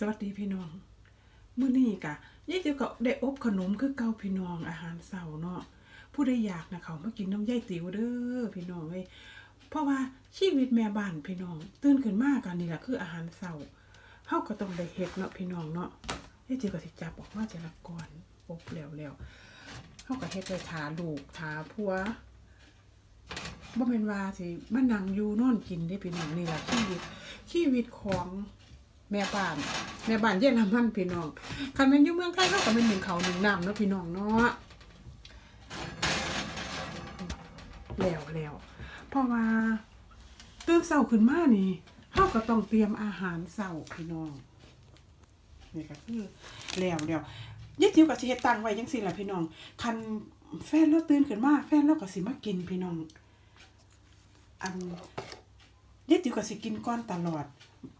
สวัสดีพี่น้องมื้อนี้กะยายติ๋วก็ได้อบขนมคือเก่าพี่น้องอาหารเช้าเนาะผู้ใดอยากนะเขามากินน้ำยายติ๋วเด้อพี่น้องเอ้ยเพราะว่าชีวิตแม่บ้านพี่น้อง ตื่นขึ้นมากันนี่แหละคืออาหารเช้าเฮาก็ต้องได้เฮ็ดเนาะพี่น้องเนาะยายติ๋วก็สิจับออกมาแต่ละก่อนอบแล้วแล้วเฮาก็เฮ็ดไว้ทาลูกทาผัวบ่แม่นว่าสิมานั่งอยู่นอนกินได้พี่น้องนี่แหละชีวิตชีวิตของ แม่บ้าน แม่บ้านเยอรมันพี่น้องคันแม่นอยู่เมืองไทยเขาก็เป็นหนึ่งเขาหนึ่งน้ำเนาะพี่น้องเนาะแล้วแล้วเพราะว่าตื่นเช้าขึ้นมานี่เฮาก็ต้องเตรียมอาหารเช้าพี่น้องนี่ก็คือแล้วแล้วยายติ๋วก็สิเฮ็ดตังไว้จังซี่ล่ะพี่น้อง คันแฟนเราตื่นขึ้นมาแฟนเราก็สิมากินพี่น้อง อัน ยายติ๋วก็สิกินก้อนตลอด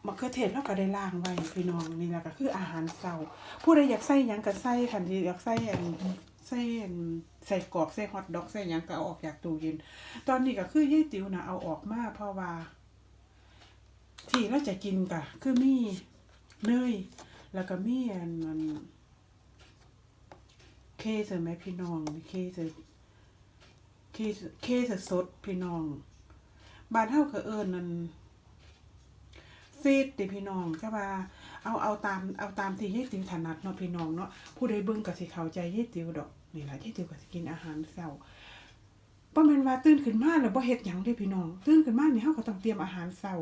มะเขือเทศเราก็ได้ล้างไว้พี่น้องนี่แหละก็คืออาหารเช้าผู้ใดอยากใส่หยังก็ใส่คันที่อยากใส่อันใส่อันใส่กรอกใส่ฮอทดอกใส่หยังก็เอาออกจากตู้เย็น ตอนนี้ก็คือยายติ๋วนะเอาออกมาเพราะว่า ที่เราจะกินก็คือมีเนยแล้วก็มีอันมันเคสไหมพี่น้องเคสเคสเคสสดพี่น้อง บ้านเฮาก็เอิ้นนั่นฟีดติพี่น้องก็ว่าเอาเอาตามเอาตามที่ยายติ๋วถนัดเนาะพี่น้องเนาะผู้ใดเบิ่งก็สิเข้าใจยายติ๋วดอกนี่ล่ะยายติ๋วก็สิกินอาหารเช้าบ่แม่นว่าตื่นขึ้นมาแล้วบ่เฮ็ดหยังเด้พี่น้องตื่นขึ้นมานี่เฮาก็ต้องเตรียมอาหารเช้า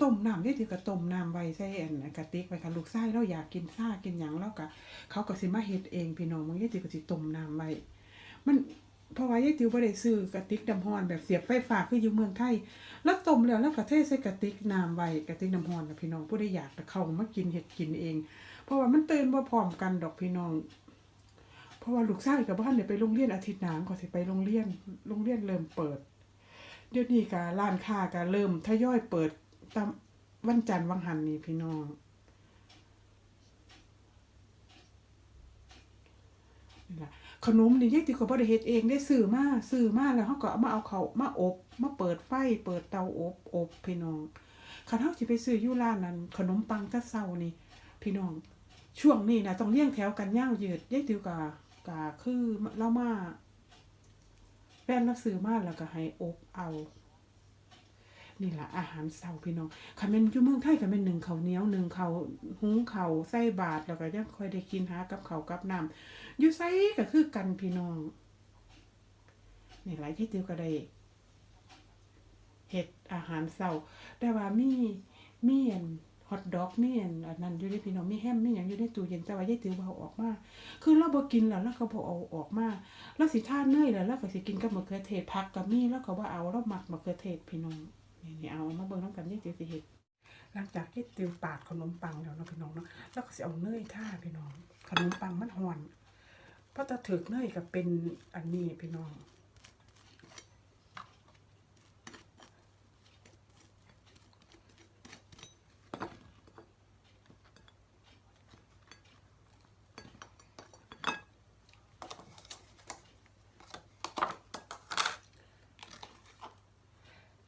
ต้มน้ำยายติ๋วก็ต้มน้ำไว้ใส่อันกระติกไว้ค่ะลูกชายเราอยากกินซ่ากินหยังแล้วก็เขาก็สิมาเฮ็ดเองพี่น้องมันยายติ๋วก็สิต้มน้ำไว้มัน เพราะว่ายายติ๋วบ่ได้ซื้อกระติกน้ำร้อนแบบเสียบไฟฟ้าคืออยู่เมืองไทย แล้วต้มแล้วแล้วก็เทใส่กระติกน้ำไว้กระติกน้ำร้อนนะพี่น้องผู้ใดอยากก็เข้ามากินเฮ็ดกินเอง เพราะว่ามันตื่นบ่พร้อมกันดอกพี่น้อง เพราะว่าลูกชายกับบ้านเนี่ยไปโรงเรียนอาทิตย์หน้าก็สิไปโรงเรียนโรงเรียนเริ่มเปิด เดี๋ยวนี้ก็ร้านค้าก็เริ่มทยอยเปิดตามวันจันทร์วันหันนี่พี่น้องนี่ล่ะ ขนมนี่ยายติ๋วก็บ่ได้เฮ็ดเองได้ซื้อมาซื้อมาแล้วเฮาก็มาเอาเขามาอบมาเปิดไฟเปิดเตาอบอบพี่น้องคันเฮาสิไปซื้ออยู่ร้านนั้นขนมปังกะเซานี่ พี่น้อง ช่วงนี้นะต้องเลี้ยงแถวกันยาวยืดยายติ๋วก็ก็คือเรามาแฟนเราซื้อมาแล้วก็ให้อบเอา นี่แหละอาหารเช้าพี่น้องคันแม่นอยู่เมืองไทยก็แม่นหนึ่งเขาเนี้ยวหนึ่งเขาหุงเขาวใส่บาตรแล้วก็ยังค่อยได้กินหากับเขากับน้ำอยู่ไสก็คือกันพี่น้องนี่หลายที่ติวก็ได้เฮ็ดอาหารเช้าแต่ว่ามีมีอันฮอทดอกมีอันอันนั้นอยู่ในพี่น้องมีแฮมมีหยังอยู่ในตู้เย็นแต่ว่ายายติ๋วเอาออกมา คือเราบ่กินแล้วเราก็บ่เอาออกมาเราสิทาเนเนยแล้วเราก็สิกินกับมะเขือเทศผักก็มีแล้วก็บ่เอาเรามักมะเขือเทศพี่น้อง นี่เอามาเบิ่งนำกันยายติ๋วสิเฮ็ดหลังจากยายติ๋วปาดขนมปังแล้วเนาะพี่น้องเนาะแล้วก็สิเอาเนยท่าพี่น้อง ขนมปังมันฮ้อนเพราะถ้าถึกเนยก็เป็นอันนี้พี่น้อง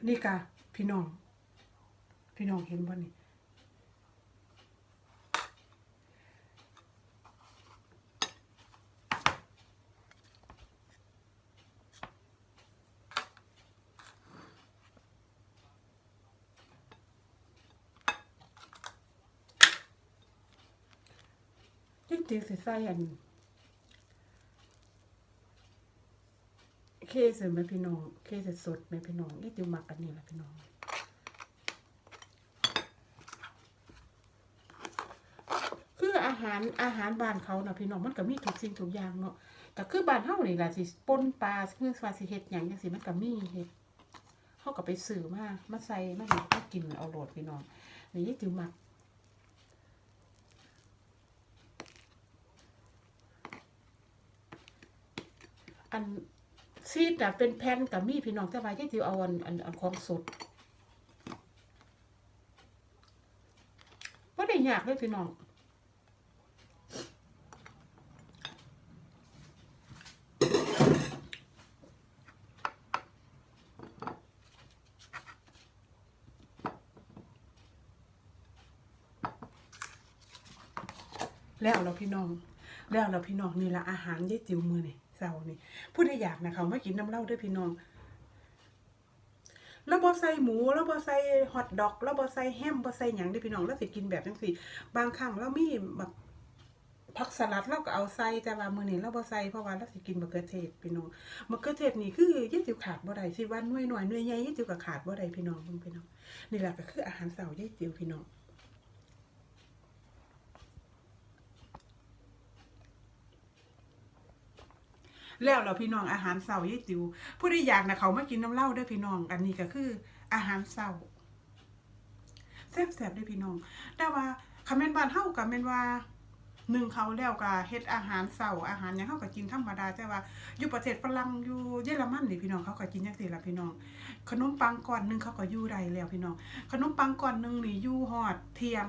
นี่กะ พี่น้อง พี่น้องเห็นบ่นี่จริงๆสิใส่อัน เคสไหมพี่น้อง เคสสดไหมพี่น้องนี่ติวมักอันนี้แหละพี่น้องคืออาหารอาหารบ้านเขาเนาะพี่น้องมันก็มีทุกสิ่งทุกอย่างเนาะก็คือบ้านเฮานี่แหละสิปนปลาเมื่อว่าสิเฮ็ดหยังจังซี่มันก็มีเฮ็ดเฮาก็ไปซื้อมามาใส่มาเฮ็ดมากินเอาโหลดพี่น้องนี่ติวมัก อัน ซีดอะเป็นแผ่นกับมีพี่น้องแต่ว่าที่ติวเอาอันอันอันของสดว่าได้ยากเลยพี่น้องแล้วเราพี่น้อง แล้วเราพี่น้องนี่ละอาหารยายติ๋วมือนี่ เสานี่ผู้ใดอยากนะเขามากินน้ำเหล้าด้วยพี่น้องแล้วบ่ใส่หมูแล้วบ่ใส่ฮอทดอกแล้วบ่ใส่แฮมบ่ใส่หยังเด้พี่น้องแล้วสิกินแบบจังซี่ บางครั้งเรามีแบบผักสลัดเราก็เอาใส่แต่ว่ามื้อนี้เราบ่ใส่เพราะว่าเราสิกินมะเขือเทศพี่น้องมะเขือเทศนี่คือยายติ๋วขาดบ่ได้สิว่าหน่วยหน้อยหน่วยใหญ่ยายติ๋วก็ขาดบ่ได้พี่น้องเบิ่งพี่น้องนี่แหละก็คืออาหารเช้ายายติ๋วพี่น้อง แล้วเราพี่น้องอาหารเช้ายายติ๋วผู้ใดอยากนะเขามากินน้ำเหล้าเด้พี่น้อง อันนี้ก็คือ อาหารเช้าแซ่บๆเด้พี่น้อง แต่ว่าคำแม่นบานเฮาก็แม่นว่าหนึ่งเขาแล้วก็เฮ็ดอาหารเช้าอาหารยังเฮาก็กินธรรมดาแต่ว่าอยู่ประเทศฝรั่งอยู่เยอรมันนี่พี่น้องเขาก็กินจังซี่ละพี่น้อง ขนมปังก้อนหนึ่งเขาก็อยู่ได้แล้วพี่น้อง ขนมปังก้อนหนึ่งนี่อยู่ฮอดเทียง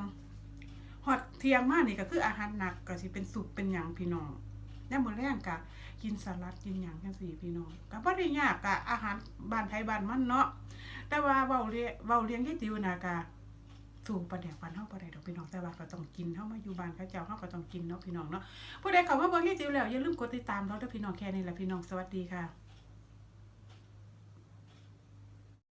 ฮอดเทียงมากนี่ก็คืออาหารหนักก็สิเป็นสุปเป็นหยังพี่น้อง ยามมื้อแรงกะกินสลัดกินอย่างจังสี่พี่น้องก็บ่ได้ยากกะอาหารบ้านไทยบ้านมันเนาะแต่ว่าเว้าเลี้ยเว้าเลี้ยงยี่ติวน่ะกะสู่ประเดกวันเฮาบ่ได้ดอกพี่น้องแต่ว่าก็ต้องกินเท่ามาอยู่บ้านเขาเจ้าเฮาก็ต้องกินเนาะพี่น้องเนาะผู้ใดเข้ามาเบิ่งให้ติวแล้วอย่าลืมกดติดตามเราด้วยพี่น้องแค่นี้แหละพี่น้องสวัสดีค่ะ